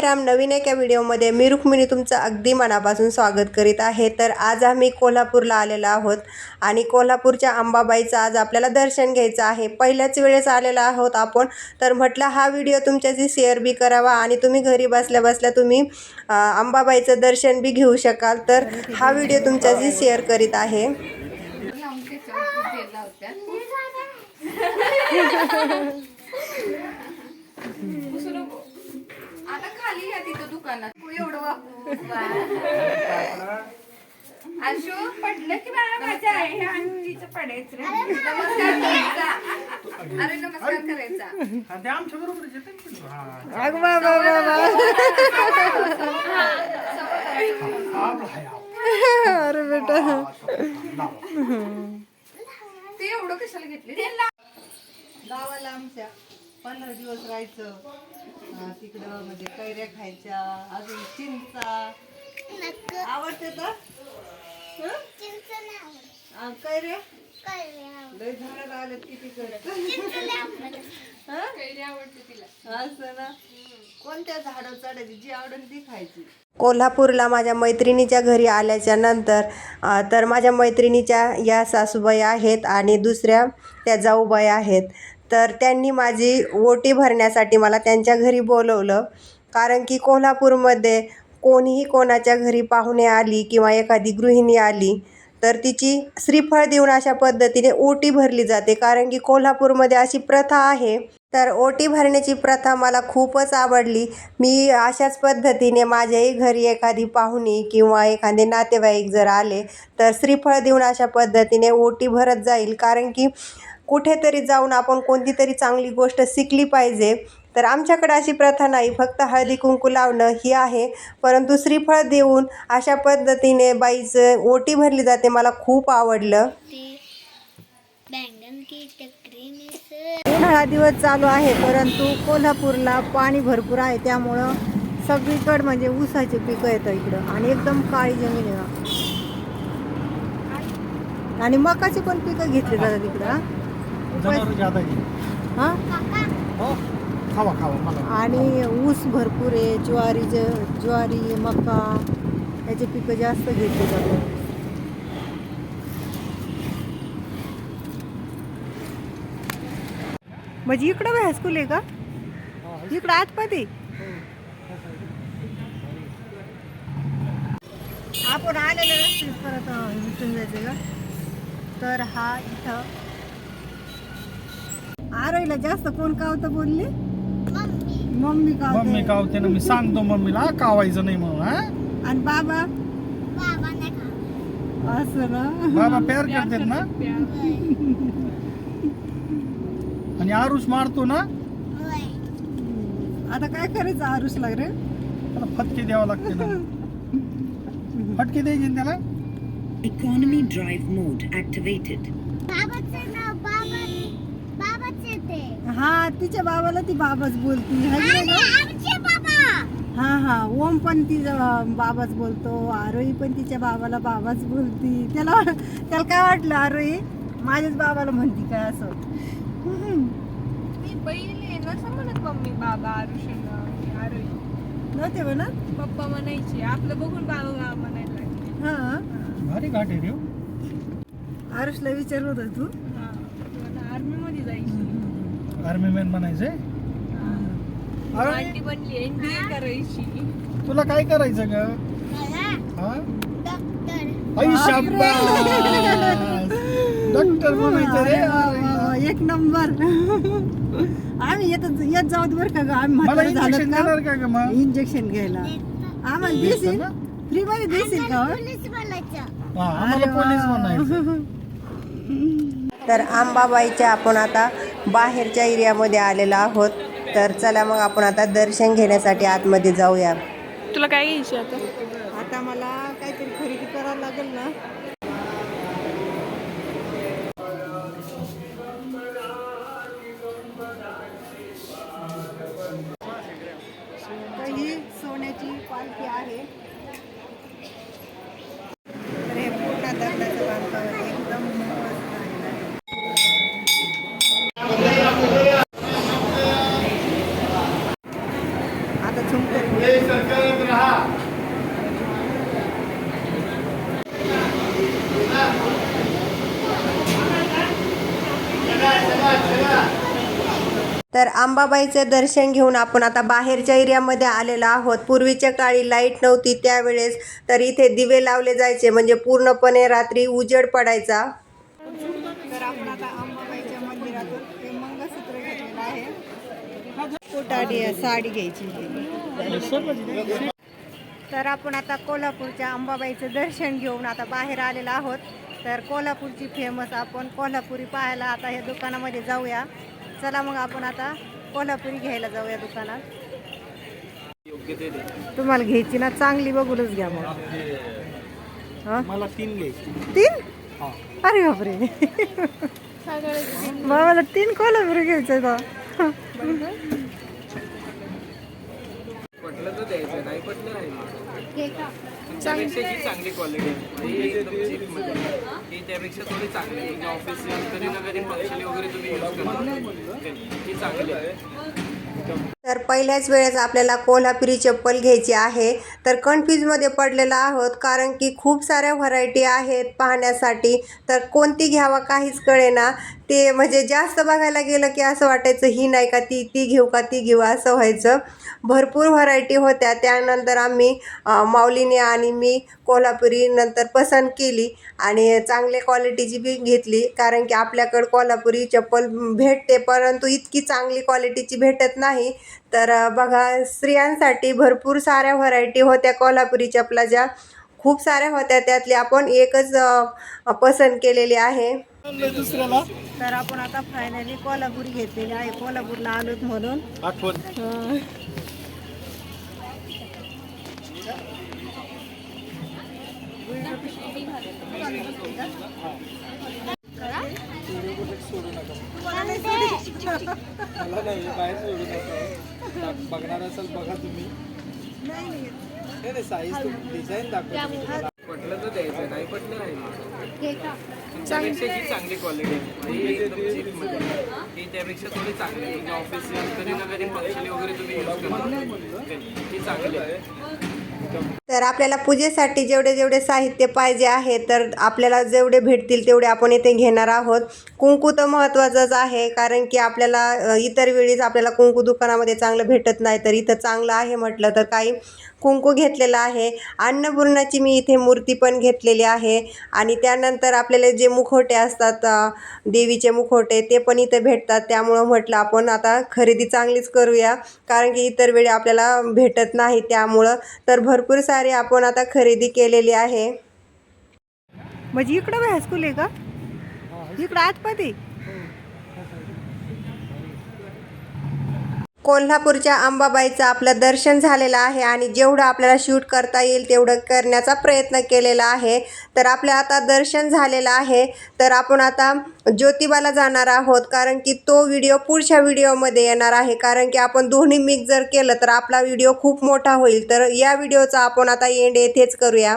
राम नवीन एका व्हिडिओमध्ये मी रुक्मिणी तुमचं अगदी मनापासून स्वागत करीत आहे. तर आज आम्ही कोल्हापूरला आलेलो आहोत आणि कोल्हापूरच्या अंबाबाईचं आज आपल्याला दर्शन घ्यायचं आहे. पहिल्याच वेळेस आलेलो आहोत आपण. तर म्हटलं हा व्हिडिओ तुमच्याशी शेअर बी करावा आणि तुम्ही घरी बसल्या बसल्या तुम्ही अं, अंबाबाईचं दर्शन बी घेऊ शकाल. तर हा व्हिडिओ तुमच्याशी शेअर करीत आहे लावून त्याच्यावर गेला होत्या पुसू नको. आता तिथं दुकानात. तू एवढं वापरू. आशू? पडलं की बाळा माझ्या हे पडायचं रे. नमस्कार करायचा. अरे नमस्कार करायचा. हा, ते आमच्या बरोबरच येते ना तुम्ही. हा. अगं बाबा बाबा आपलं आहे, आपलं. अरे बेटा. ते एवढं कशाला घेतले? गावाला आमच्या पंधरा दिवस राहायचं. तिकडं म्हणजे कैऱ्या खायच्या अजून चिंचा. आवडते तर? कैऱ्या? लय झाड आले किती कैरी आवडते. तिला. असं ना? कोणत्या झाडं चढायची जी आवडेल ती खायची. कोल्हापूरला माझ्या मैत्रिणीच्या घरी आल्याच्यानंतर तर माझ्या मैत्रिणीच्या या सासूबाई आहेत आणि दुसऱ्या त्या जाऊबाई आहेत. तर त्यांनी माझी ओटी भरण्यासाठी मला त्यांच्या घरी बोलवलं. कारण की कोल्हापूरमध्ये कोणीही कोणाच्या घरी पाहुणे आली किंवा एखादी गृहिणी आली तर तिची श्रीफळ देऊन अशा पद्धतीने ओटी भरली जाते. कारण की कोल्हापूरमध्ये अशी प्रथा आहे. तर ओटी भरण्याची प्रथा मला खूपच आवडली. मी अशाच पद्धतीने माझ्याही घरी एखादी पाहुणी किंवा एखादे नातेवाईक जर आले तर श्रीफळ देऊन अशा पद्धतीने ओटी भरत जाईल. कारण की कुठेतरी जाऊन आपण कोणती तरी चांगली गोष्ट शिकली पाहिजे. तर आमच्याकडे अशी प्रथा नाही. फक्त हळदी कुंकू लावणं ही आहे. परंतु श्रीफळ देऊन अशा पद्धतीने बाईचं ओटी भरली जाते. मला खूप आवडलं. उन्हाळा दिवस चालू आहे. परंतु कोल्हापूरला पाणी भरपूर आहे. त्यामुळं सगळीकडं म्हणजे ऊसाचे पिकं येतं इकडं. आणि एकदम काळी जमीन आहे. आणि मकाची पण पिकं घेतली जातात इकडं. जनावरं जादा आहे. हा? हो. खावा खावा मला. आणि ऊस भरपूर आहे ज्वारी ज ज्वारी मका याचे पिकं जास्त घेतली जातात. म्हणजे इकडं बी हायस्कूल आहे का? इकडं आतमध्ये? आपण आलेलं परत इथून जायचं का? तर हा इथं आरोईला जास्त कोण कावतं बोलले? मम्मी. मम्मी कावते. मम्मी कावते ना मी सांगतो मम्मीला कावायचं नाही म्हणून हा? आणि बाबा? बाबा ने खा असं ना? बाबा प्यार करतात ना? आणि आरुष मारतो ना? आता काय करायचं आरुष लाग रे? त्याला फटके द्यावं लागते ना. फटके द्यायचे ना त्याला? Economy drive mode activated. बाबाचे नाव हा तिच्या बाबाला ती बाबाच बोलती. है हा हा ओम पण तिचा बाबाच बोलतो आरोही पण तिच्या बाबाला बाबाच बोलती. त्याला त्याला काय वाटलं आरोही? माझ्याच बाबाला म्हणती काय असं. मी नसं म्हणत मम्मी बाबा आरुषीला आरोही. नव्हते म्हणा पप्पा म्हणायचे आपलं बघून बाबा म्हणायला लागले. हा. भारी घाट आहे रे हो. आरुषला विचारलं होतं तू. आर्मी मॅन बनली एनडीए करायची. तुला काय करायचं ग? हा? डॉक्टर आई शाबास! डॉक्टर म्हणायचं रे एक नंबर. आम्ही येत येत जाऊ बरं का ग? आम्ही मला म्हातारे इंजेक्शन झालं का? ग मग? इंजेक्शन घ्यायला. आम्हाला देशील? फ्री मध्ये देशील का हो? पोलीस हा आम्हाला पोलीस म्हणायचं तर आंबाबाईच्या आपण आता बाहेरच्या एरियामध्ये आलेलो आहोत. तर चला मग आपण आता दर्शन घेण्यासाठी आतमध्ये जाऊया. तुला काय घ्यायची आता? आता मला काहीतरी खरेदी करावं लागेल ना. ही सोन्याची पालखी आहे तर हे पूर्ण दगडाचं बांधकाम आहे. एकदम मस्त आहे. आता झुमकर तर अंबाबाईचं दर्शन घेऊन आपण आता बाहेरच्या एरियामध्ये आलेलो आहोत. पूर्वीच्या काळी लाइट नव्हती त्यावेळेस तर इथे दिवे लावले जायचे म्हणजे पूर्णपणे रात्री उजेड पडायचा. तर आपण आता मंदिरातून मंगळसूत्र घेतलेलं आहे. कोटाडी साडी घ्यायची. तर आपण आता कोल्हापूरच्या अंबाबाईचं दर्शन घेऊन आता बाहेर आलेलो आहोत. तर कोल्हापूरची फेमस आपण कोल्हापुरी पाहायला आता या दुकानामध्ये जाऊया. चला मग आपण आता कोल्हापुरी घ्यायला जाऊया दुकानात. तुम्हाला घ्यायची ना चांगली बघूनच घ्या मग. हा? मला तीन घ्यायची तीन? अरे बापरे. मला तीन कोल्हापुरी घ्यायचं आहे पटलं तर द्यायचं नाही पटलं नाही तुमच्यापेक्षा ही चांगली क्वालिटी आहे. ही. ही त्यापेक्षा थोडी चांगली आहे. म्हणजे ऑफिस कधी ना कधी फंक्शन वगैरे तुम्ही यूज करता. ही चांगली आहे. तर पहिल्याच वेळेस आपल्याला कोल्हापुरी चप्पल घ्यायची आहे. तर कन्फ्यूजमध्ये पडलेला आहोत कारण की खूप साऱ्या व्हरायटी आहेत पाहण्यासाठी. तर कोणती घ्यावा काहीच कळेना. ते म्हणजे जास्त बघायला गेलं की असं वाटायचं ही नाही का ती ती घेऊ का ती घेऊ असं व्हायचं. भरपूर व्हरायटी होत्या. त्यानंतर आम्ही माऊलीने आणि मी कोल्हापुरी नंतर पसंत केली आणि चांगल्या क्वालिटीची बी घेतली. कारण की आपल्याकडं कोल्हापुरी चप्पल भेटते परंतु इतकी चांगली क्वालिटीची भेटत नाही. तर बघा स्त्रियांसाठी भरपूर साऱ्या व्हरायटी होत्या कोल्हापुरी चपलाच्या खूप साऱ्या होत्या त्यातली आपण एकच पसंत केलेली आहे. तर आपण आता फायनली कोल्हापुरी घेतलेली आहे. कोल्हापूरला आलोत म्हणून. आठवण. मला नाही बाहेर सोडू नका बघणार असाल बघा तुम्ही. नाही. नाही साईज डिझाईन दाखवा पटलं तर द्यायचं नाही पटलं नाही. तुमच्यापेक्षा ही चांगली क्वालिटी आहे. ही. ही त्यापेक्षा थोडी चांगली आहे. म्हणजे ऑफिस कधी ना कधी फंक्शन वगैरे तुम्ही यूज करता. ही चांगली आहे. तर आपल्याला पूजेसाठी जेवढे जेवढे साहित्य पाहिजे आहे तर आपल्याला जेवढे भेटतील तेवढे आपण इथे घेणार आहोत. कुंकू तर महत्त्वाचंच आहे कारण की आपल्याला इतर वेळीच आपल्याला कुंकू दुकानामध्ये चांगलं भेटत नाही तर इथं चांगलं आहे म्हटलं तर काही कुंकू घेतलेलं आहे. अन्नपूर्णाची मी इथे मूर्ती पण घेतलेली आहे आणि त्यानंतर आपल्याला जे मुखवटे असतात देवीचे मुखवटे ते पण इथे भेटतात. त्यामुळं म्हटलं आपण आता खरेदी चांगलीच करूया कारण की इतर वेळी आपल्याला भेटत नाही त्यामुळं. तर भरपूर सा सारी आपण आता खरेदी केलेली आहे. म्हणजे इकडं हायस्कूल आहे का? इकडं आतमध्ये? कोल्हापूरच्या अंबाबाईचं आपलं दर्शन झालेलं आहे आणि जेवढं आपल्याला शूट करता येईल तेवढं करण्याचा प्रयत्न केलेला आहे. तर आपलं आता दर्शन झालेलं आहे. तर आपण आता ज्योतिबाला जाणार आहोत कारण की तो व्हिडिओ पुढच्या व्हिडिओमध्ये येणार आहे. कारण की आपण दोन्ही मिक्स जर केलं तर आपला व्हिडिओ खूप मोठा होईल. तर या व्हिडिओचा आपण आता एंड येथेच करूया.